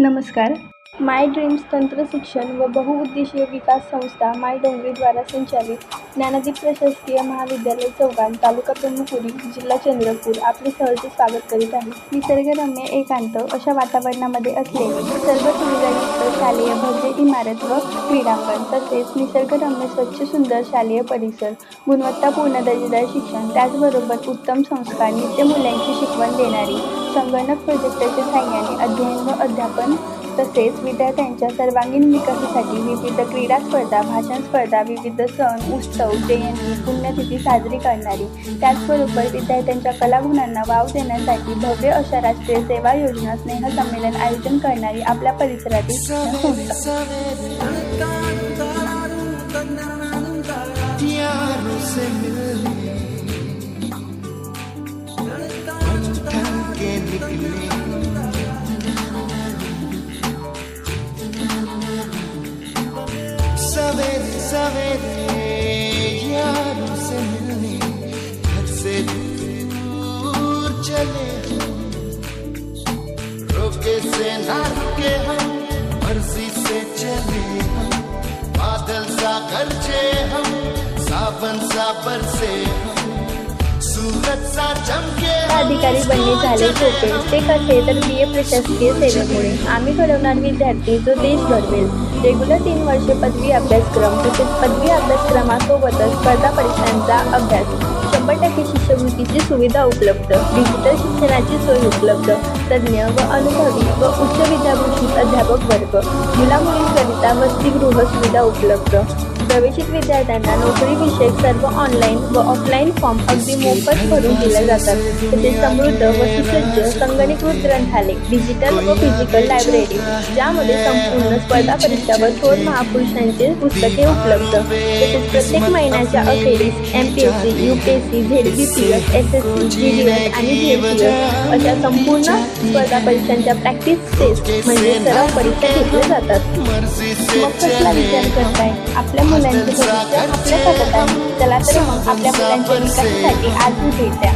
नमस्कार. माय ड्रीम्स तंत्र शिक्षण व बहुउद्देशीय विकास संस्था माय डोंगरीद्वारा संचालित ज्ञानदीप प्रशासकीय महाविद्यालय चौगान तालुका ब्रह्मपुरी जिल्हा चंद्रपूर आपले सहर्ष स्वागत करीत आहे. निसर्गरम्य एकांत अशा वातावरणामध्ये असलेली सर्व सुविधायुक्त शालेय भव्य इमारत व क्रीडांगण तसेच निसर्गरम्य स्वच्छ सुंदर शालेय परिसर गुणवत्तापूर्ण दर्जेदार शिक्षण त्याचबरोबर उत्तम संस्कार नित्य मुलांची शिकवण देणारी संगणक प्रोजेक्टरच्या सहाय्याने अध्ययन व अध्यापन तसेच विद्यार्थ्यांच्या सर्वांगीण विकासासाठी विविध क्रीडा स्पर्धा भाषण स्पर्धा विविध सण उत्सव जयंती पुण्यतिथी साजरी करणारी. त्याचबरोबर विद्यार्थ्यांच्या कलागुणांना वाव देण्यासाठी भव्य अशा राष्ट्रीय सेवा योजना स्नेहसंमेलन आयोजन करणारी आपल्या परिसरातील संस्था. सवेरे सवेरे यारों से मिलने घर से दूर चले रोके से ना रुके हम मर्ज़ी से चले हम बादल सा गरजे हम सावन सा बरसे हम अधिकारी बनणे झाले सोपे. ते कसे? तर बी ए प्रशासकीय सेवेमुळे. आम्ही घडवणार विद्यार्थी जो देश घडवेल रेग्युलर तीन वर्षे पदवी अभ्यासक्रम. तसेच पदवी अभ्यासक्रमासोबतच स्पर्धा परीक्षांचा अभ्यास. शंभर टक्के शिष्यवृत्तीची सुविधा उपलब्ध. डिजिटल शिक्षणाची सोय उपलब्ध. तज्ज्ञ व अनुभवी व उच्च विद्याभूषित अध्यापक वर्ग. मुला मुलींकरिता वसतिगृह सुविधा उपलब्ध. प्रवेशित विद्यार्थ्यांना नोकरीविषयक सर्व ऑनलाईन व ऑफलाईन फॉर्म अगदी मोफत भरून दिले जातात. तसेच समृद्ध व सुसज्ज संगणीकृत ग्रंथालय डिजिटल व फिजिकल लायब्ररी ज्यामध्ये संपूर्ण स्पर्धा परीक्षा व थोर महापुरुषांचे पुस्तके उपलब्ध. तसेच प्रत्येक महिन्याच्या अखेरीस M P S C U P S C Z B P S S S C G D S आणि जी पी एस अशा संपूर्ण स्पर्धा परीक्षांच्या प्रॅक्टिस टेस्ट म्हणजे सराव परीक्षा घेतल्या जातात. मग कसला विचार करताय. आपल्या मुलांचे भविष्य आपल्या आहे चला तर मग आपल्या मुलांच्या विकासासाठी आज भेट द्या